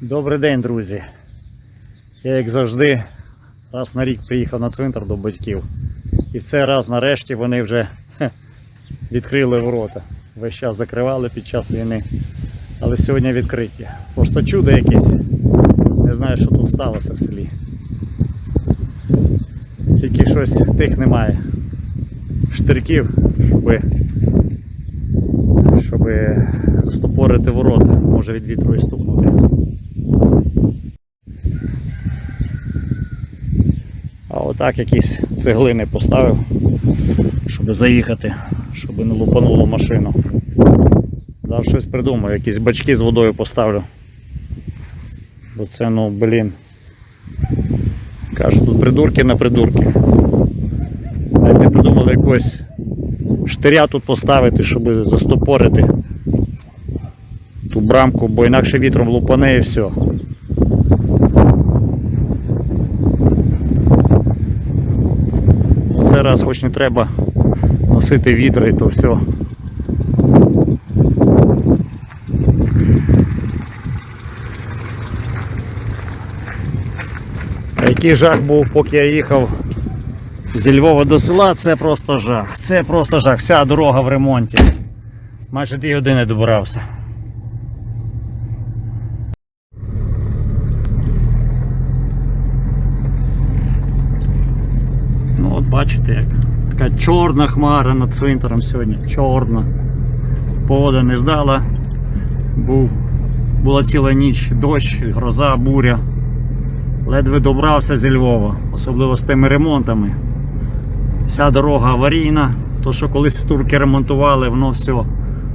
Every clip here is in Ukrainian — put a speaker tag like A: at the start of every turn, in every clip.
A: Добрий день, друзі. Я, як завжди, раз на рік приїхав на цвинтар до батьків. І в цей раз нарешті вони вже хе, відкрили ворота. Весь час закривали під час війни. Але сьогодні відкриті. Просто чудо якесь. Не знаю, що тут сталося в селі. Тільки щось тих немає. Штирків, щоби, щоби застопорити ворота. Може від вітру і стукнути. Отак якісь цеглини поставив, щоб заїхати, щоб не лупануло машину. Зараз щось придумаю, якісь бачки з водою поставлю. Бо це, ну, блін. Кажу, тут придурки на придурки. Навіть не придумали якось штиря тут поставити, щоб застопорити ту брамку, бо інакше вітром лупане і все. Це раз хоч не треба носити вітри, то все. Який жах був, поки я їхав зі Львова до села, це просто жах. Це просто жах. Вся дорога в ремонті. Майже дві години добирався. Ну от бачите, як така чорна хмара над цвинтаром сьогодні. Чорна. Погода не здала. Був, була ціла ніч, дощ, гроза, буря. Ледве добрався зі Львова, особливо з тими ремонтами. Вся дорога аварійна. То, що колись турки ремонтували, воно все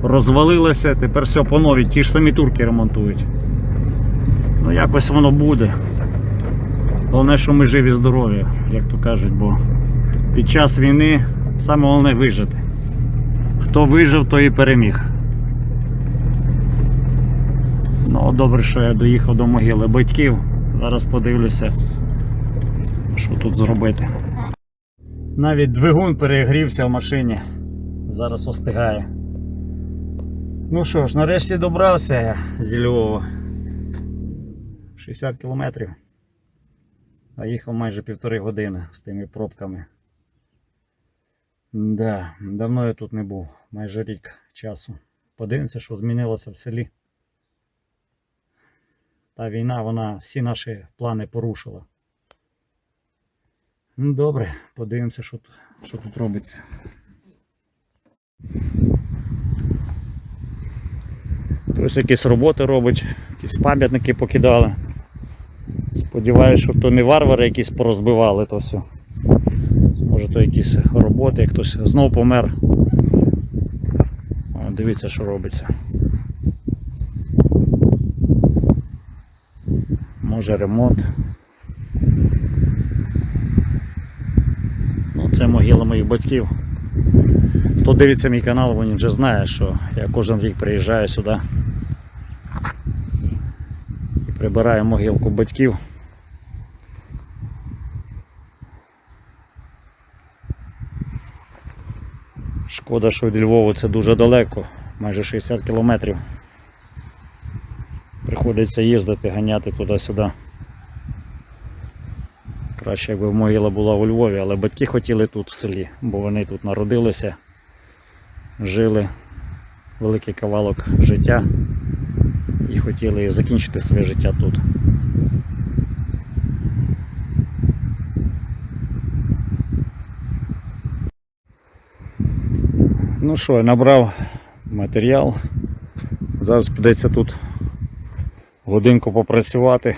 A: розвалилося, тепер все по новій, ті ж самі турки ремонтують. Ну якось воно буде. Головне, що ми живі здорові, як то кажуть, бо під час війни саме головне вижити. Хто вижив, той і переміг. Ну, добре, що я доїхав до могили батьків. Зараз подивлюся, що тут зробити. Навіть двигун перегрівся в машині. Зараз остигає. Ну що ж, нарешті добрався я зі Львова. 60 кілометрів. А їхав майже півтори години з тими пробками. Да, давно я тут не був, майже рік часу. Подивимося, що змінилося в селі. Та війна, вона всі наші плани порушила. Ну добре, подивимося, що тут, що тут робиться. Хтось якісь роботи робить, якісь пам'ятники покидали. Сподіваюсь, що то не варвари якісь порозбивали то все. Може то якісь роботи, як хтось знов помер. О, дивіться, що робиться. Може ремонт. Ну, це могила моїх батьків. Хто дивиться мій канал, він вже знає, що я кожен рік приїжджаю сюди і прибираю могилку батьків. Шкода, що від Львова це дуже далеко, майже 60 кілометрів. Приходиться їздити, ганяти туди-сюди. Краще, якби могила була у Львові, але батьки хотіли тут в селі, бо вони тут народилися, жили великий кавалок життя і хотіли закінчити своє життя тут. Ну що, я набрав матеріал. Зараз придеться тут годинку попрацювати.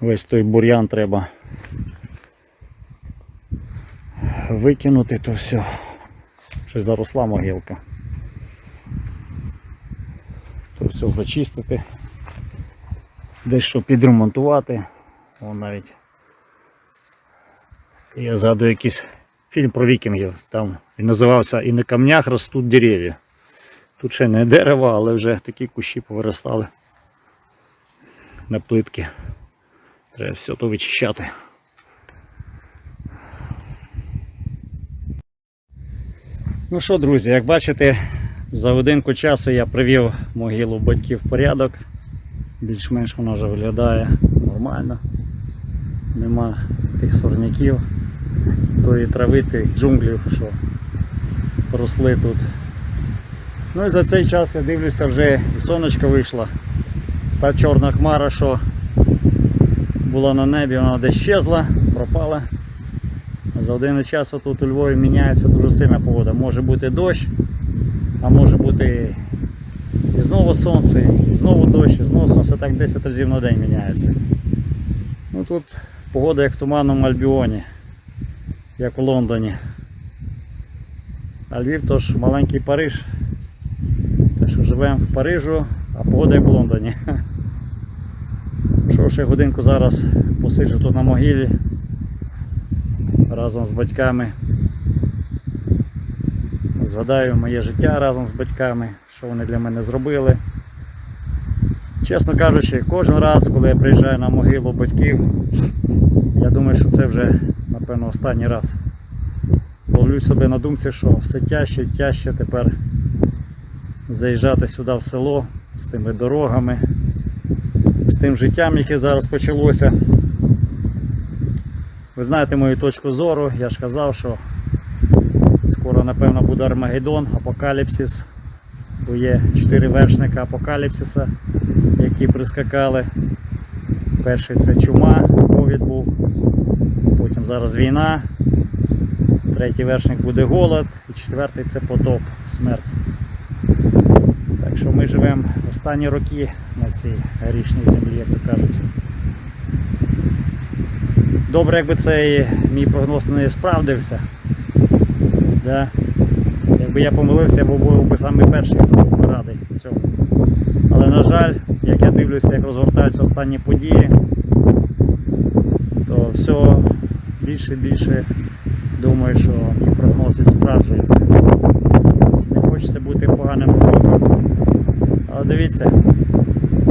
A: Весь той бур'ян треба викинути, то все. Щось заросла могилка. То все зачистити. Дещо підремонтувати. Вон навіть. Я згадую якийсь фільм про вікінгів. Там він називався І на камнях ростуть дерев'я. Тут ще не дерево, але вже такі кущі повиростали на плитки. Треба все то вичищати. Ну що, друзі, як бачите, за годинку часу я привів могилу батьків в порядок. Більш-менш вона вже виглядає нормально. Нема тих сорняків, тої трави, тих джунглів, що росли тут. Ну і за цей час я дивлюся вже і сонечко вийшло. Та чорна хмара, що була на небі, вона десь щезла, пропала. За один час тут у Львові міняється дуже сильна погода. Може бути дощ, а може бути і знову сонце, і знову дощ, і знову сонце так 10 разів на день міняється. Ну тут погода як в туманному Альбіоні, як у Лондоні. А Львів то ж маленький Париж. Так що живемо в Парижу, а погода як в Лондоні. Що ще годинку зараз посиджу тут на могилі разом з батьками. Згадаю моє життя разом з батьками, що вони для мене зробили. Чесно кажучи, кожен раз, коли я приїжджаю на могилу батьків, я думаю, що це вже, напевно, останній раз. Ловлю себе на думці, що все тяжче і тяжче тепер заїжджати сюди в село з тими дорогами, з тим життям, яке зараз почалося. Ви знаєте мою точку зору, я ж казав, що скоро напевно буде Армагеддон, апокаліпсис, бо є чотири вершника апокаліпсиса, які прискакали. Перший це чума, ковід був, зараз війна, третій вершник буде голод, і четвертий це потоп, смерть. Так що ми живемо останні роки на цій грішній землі, як то кажуть. Добре, якби цей мій прогноз не справдився. Да? Якби я помилився, я був, би самий перший, радий цьому. Але на жаль, як я дивлюся, як розгортаються останні події, то все більше і більше думаю, що мій прогноз справджується. Не хочеться бути поганим пророком. Але дивіться,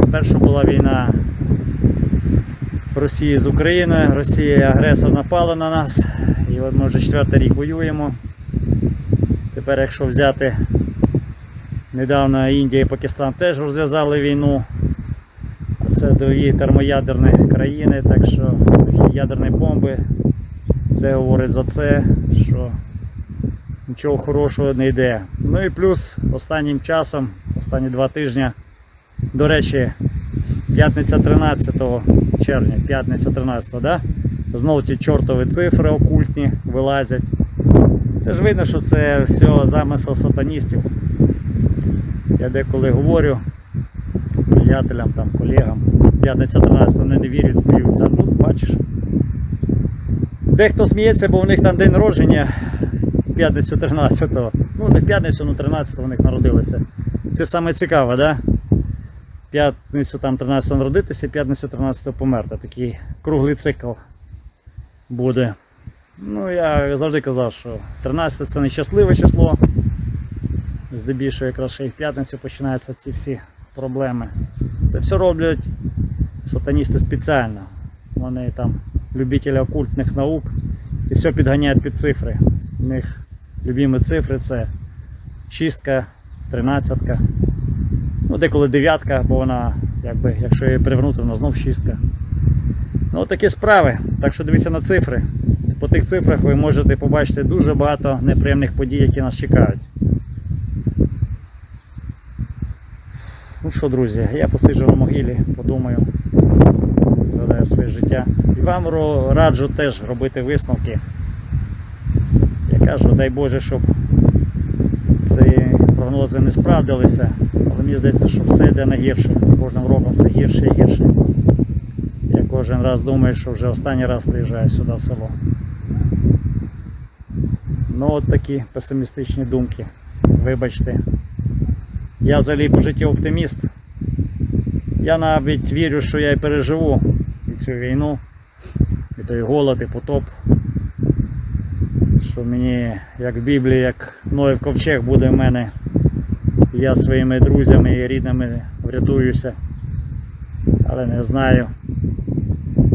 A: спершу була війна Росії з Україною, Росія агресор напала на нас, і от ми вже четвертий рік воюємо. Тепер, якщо взяти недавно Індія і Пакистан теж розв'язали війну. А це дві термоядерні країни, так що ядерні бомби. Це говорить за це, що нічого хорошого не йде. Ну і плюс останнім часом, останні два тижні, до речі, п'ятниця 13 червня, п'ятниця 13, да? знову ті чортові цифри окультні вилазять. Це ж видно, що це все замисел сатаністів. Я деколи говорю приятелям, там, колегам, п'ятниця 13 вони не вірять, сміються, а тут бачиш. Дехто сміється, бо у них там день народження п'ятницю 13-го. Ну не в п'ятницю, ну 13-го у них народилися. Це саме цікаве, да? П'ятницю там 13 народитися, п'ятницю 13 померти. Такий круглий цикл буде. Ну, я завжди казав, що 13 це нещасливе число. Здебільшого якраз ще і в п'ятницю починаються ці всі проблеми. Це все роблять сатаністи спеціально. Вони там любителі окультних наук і все підганяють під цифри. У них любимі цифри це шістка, тринадцятка, ну деколи дев'ятка, бо вона, якби, якщо її перевернути, вона знов шістка. Ну такі справи. Так що дивіться на цифри. По тих цифрах ви можете побачити дуже багато неприємних подій, які нас чекають. Ну що, друзі, я посиджу на могилі, подумаю, своє життя. І вам раджу теж робити висновки. Я кажу, дай Боже, щоб ці прогнози не справдилися, але мені здається, що все йде на гірше. З кожним роком все гірше і гірше. Я кожен раз думаю, що вже останній раз приїжджаю сюди в село. Ну от такі песимістичні думки. Вибачте. Я взагалі по житті оптиміст. Я навіть вірю, що я і переживу цю війну, і той голод, і потоп. Що мені, як в Біблії, як Ноєв ковчег буде в мене. Я своїми друзями і рідними врятуюся. Але не знаю.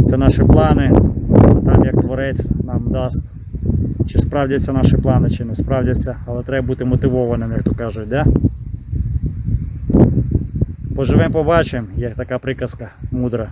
A: Це наші плани, там як творець нам дасть. Чи справдяться наші плани, чи не справдяться, але треба бути мотивованим, як то кажуть, да? Поживемо, побачимо, є така приказка мудра.